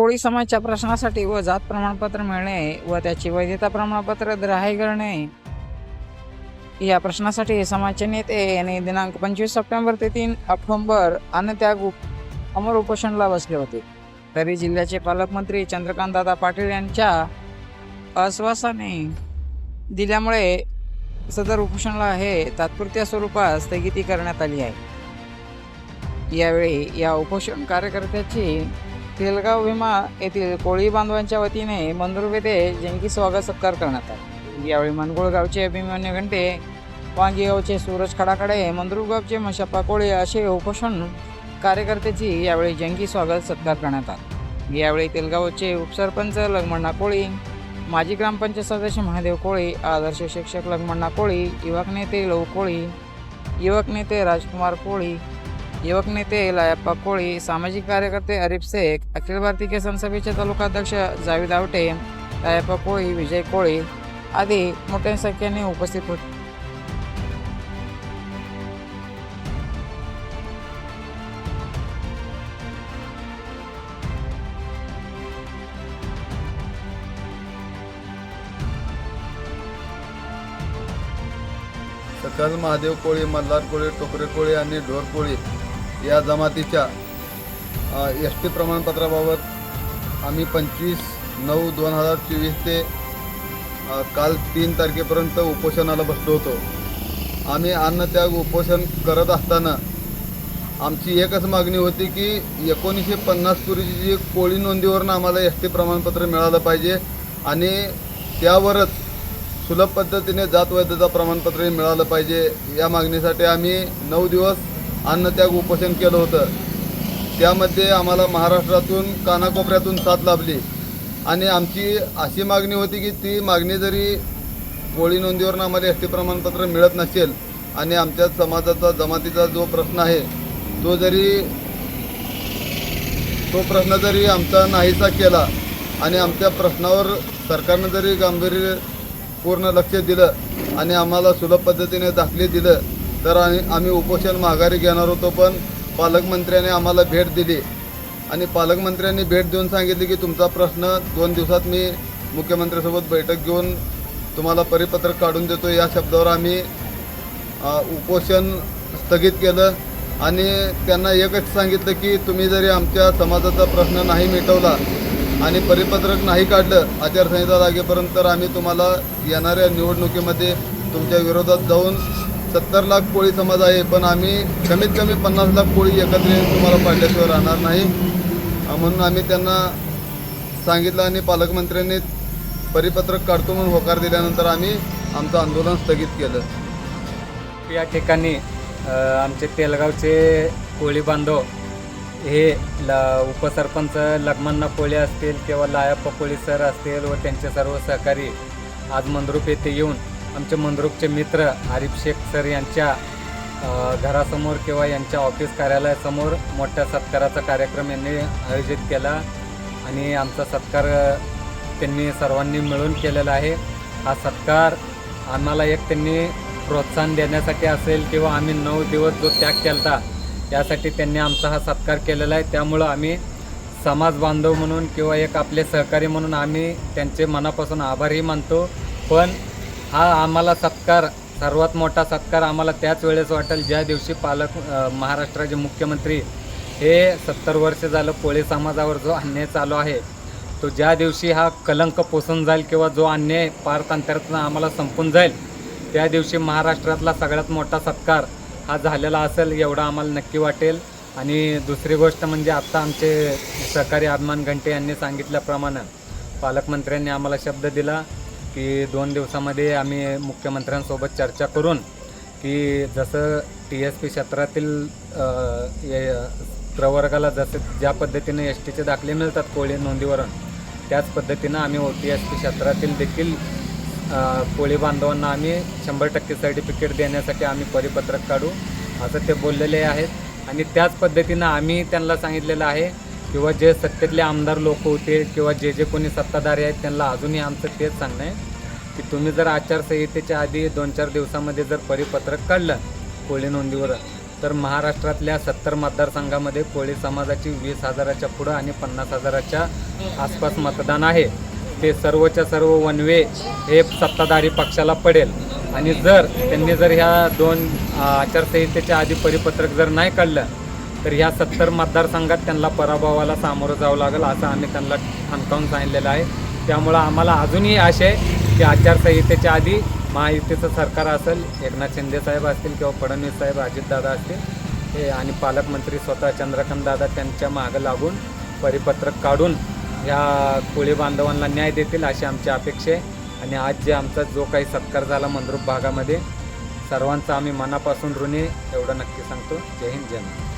कोळी समाजच्या प्रश्नासाठी व जात प्रमाणपत्र मिळणे व त्याची वैधता प्रमाणपत्र ग्राह्य करणे या प्रश्नासाठी समाजचे नेते यांनी दिनांक पंचवीस सप्टेंबर ते तीन ऑक्टोंबर अन्नत्याग उप अमर उपोषणला बसले होते. तरी जिल्ह्याचे पालकमंत्री चंद्रकांतदादा पाटील यांच्या आश्वासाने दिल्यामुळे सदर उपोषणाला हे तात्पुरत्या स्वरूपात स्थगिती करण्यात आली आहे. यावेळी या उपोषण कार्यकर्त्याची तेलगाव भीमा येथील कोळी बांधवांच्या वतीने मंदुर्ब येथे जंगी स्वागत सत्कार करण्यात आला. यावेळी मनगुळगावचे अभिमन्यू घंटे वांगीगावचे सूरज खडाकडे मंदुरगावचे मशाप्पा कोळे असे उपोषण कार्यकर्त्याची यावेळी जंगी स्वागत सत्कार करण्यात आला. यावेळी तेलगावचे उपसरपंच लग्मण्णा कोळी माजी ग्रामपंचायत सदस्य महादेव कोळी आदर्श शिक्षक लग्मण्णा कोळी युवक नेते लव कोळी युवक नेते राजकुमार कोळी युवक नेते लायप्पा कोळी सामाजिक कार्यकर्ते अरिफ शेख अखिल भारतीय किसान सभेचे तालुकाध्यक्ष जावेद आवटे लायप्पा कोळी विजय कोळी आदी मोठ्या संख्येने उपस्थित होते. सकल महादेव कोळी मल्हार कोळी टोकरे कोळी आणि ढोर कोळी या जमातीच्या एस टी प्रमाणपत्राबाबत आम्ही पंचवीस नऊ दोन हजार चोवीस ते काल तीन तारखेपर्यंत उपोषणाला बसलो होतो. आम्ही अन्नत्याग उपोषण करत असताना आमची एकच मागणी होती की एकोणीसशे पन्नास पूर्वीची जी कोळी नोंदीवरून आम्हाला एस टी प्रमाणपत्र मिळालं पाहिजे आणि त्यावरच सुलभ पद्धतीने जात वैधता प्रमाणपत्र मिळालं पाहिजे या मागणीसाठी आम्ही नऊ दिवस अन्नत्याग उपोषण केलं होतं. त्यामध्ये आम्हाला महाराष्ट्रातून कानाकोपऱ्यातून साथ लाभली. आणि आमची अशी मागणी होती की ती मागणी जरी गोळी नोंदीवरून आम्हाला एस टी प्रमाणपत्र मिळत नसेल आणि आमच्या समाजाचा जमातीचा जो प्रश्न आहे तो जरी तो प्रश्न जरी आमचा नाहीसा केला आणि आमच्या प्रश्नावर सरकारनं जरी गांभीर्य पूर्ण लक्ष दिलं आणि आम्हाला सुलभ पद्धतीने दाखले दिलं तर आणि आम्ही उपोषण माघारी घेणार होतो पण पालकमंत्र्याने आम्हाला भेट दिली. आणि पालकमंत्र्यांनी भेट देऊन सांगितली की तुमचा प्रश्न दोन दिवसात मी मुख्यमंत्र्यांसोबत बैठक घेऊन तुम्हाला परिपत्रक काढून देतो. या शब्दावर आम्ही उपोषण स्थगित केलं. आणि त्यांना एकच सांगितलं की तुम्ही जरी आमच्या समाजाचा प्रश्न नाही मिटवला आणि परिपत्रक नाही काढलं आचारसंहिता लागेपर्यंत तर आम्ही तुम्हाला येणाऱ्या निवडणुकीमध्ये तुमच्या विरोधात जाऊन सत्तर लाख कोळी समाज आहे पण आम्ही कमीत कमी पन्नास लाख कोळी एकत्र येऊन तुम्हाला पाडल्याशिवाय राहणार नाही. म्हणून आम्ही त्यांना सांगितलं आणि पालकमंत्र्यांनी परिपत्रक काढतो म्हणून होकार दिल्यानंतर आम्ही आमचं आंदोलन स्थगित केलं. या ठिकाणी आमचे तेलगावचे कोळी बांधव हे ल उपसरपंच लग्मांना कोळी असतील किंवा लायाप्पा कोळी सर असतील व त्यांचे सर्व सहकारी आज मंद्रूप येथे येऊन आमचे मंद्रुपचे मित्र आरिफ शेख सर यांच्या घरासमोर किंवा यांच्या ऑफिस कार्यालयासमोर मोठ्या सत्काराचा कार्यक्रम यांनी आयोजित केला आणि आमचा सत्कार त्यांनी सर्वांनी मिळून केलेला आहे. हा सत्कार आम्हाला एक त्यांनी प्रोत्साहन देण्यासाठी असेल किंवा आम्ही नऊ दिवस जो त्याग केला यासाठी त्यांनी आमचा हा सत्कार केलेला आहे. त्यामुळं आम्ही समाज बांधव म्हणून किंवा एक आपले सहकारी म्हणून आम्ही त्यांचे मनापासून आभारही मानतो. पण हा आम्हाला सत्कार सर्वात मोठा सत्कार आम्हाला त्याच वेळेस वाटेल ज्या दिवशी पालक महाराष्ट्राचे मुख्यमंत्री हे सत्तर वर्ष झालं कोळी समाजावर जो अन्याय चालू आहे तो ज्या दिवशी हा कलंक पोसून जाईल किंवा जो अन्याय पार अंतरातून आम्हाला संपून जाईल त्या दिवशी महाराष्ट्रातला सगळ्यात मोठा सत्कार हा झालेला असेल एवढं आम्हाला नक्की वाटेल. आणि दुसरी गोष्ट म्हणजे आत्ता आमचे सहकारी अभिमान घंटे यांनी सांगितल्याप्रमाणे पालकमंत्र्यांनी आम्हाला शब्द दिला की दोन दिवसामध्ये आम्ही मुख्यमंत्र्यांसोबत चर्चा करून की जसं टी एस पी क्षेत्रातील प्रवर्गाला जसे ज्या पद्धतीने एस टीचे दाखले मिळतात कोळी नोंदीवरून त्याच पद्धतीनं आम्ही ओ टी एस पी क्षेत्रातील देखील कोळी बांधवांना आम्ही शंभर टक्के सर्टिफिकेट देण्यासाठी आम्ही परिपत्रक काढू असं ते बोललेले आहेत. आणि त्याच पद्धतीनं आम्ही त्यांना सांगितलेलं आहे किंवा जे सत्तेतले आमदार लोक होते किंवा जे जे कोणी सत्ताधारी आहेत त्यांना अजूनही आमचं तेच सांगणं आहे की तुम्ही जर आचारसंहितेच्या आधी दोन चार दिवसामध्ये जर परिपत्रक काढलं कोळी नोंदीवर तर महाराष्ट्रातल्या सत्तर मतदारसंघामध्ये कोळी समाजाची वीस हजाराच्या पुढं आणि पन्नास हजाराच्या आसपास मतदान आहे. ते सर्वच्या सर्व वनवे हे सत्ताधारी पक्षाला पडेल. आणि जर त्यांनी जर ह्या दोन आचारसंहितेच्या आधी परिपत्रक जर नाही काढलं तर ह्या सत्तर मतदारसंघात त्यांना पराभवाला सामोरं जावं लागेल असं आम्ही त्यांना ठणकावून सांगितलेलं आहे. त्यामुळं आम्हाला अजूनही आशा आहे की आचारसंहितेच्या आधी महायुतीचं सरकार असेल एकनाथ शिंदे साहेब असतील किंवा फडणवीस साहेब अजितदादा असतील हे आणि पालकमंत्री स्वतः चंद्रकांत दादा त्यांच्या मागं लागून परिपत्रक काढून या कोळी बांधवांना न्याय देतील अशी आमची अपेक्षा आहे. आणि आज जे आमचा जो काही सत्कार झाला मंद्रुप भागामध्ये सर्वांचा आम्ही मनापासून ऋणी एवढं नक्की सांगतो. जय हिंद जय महाराज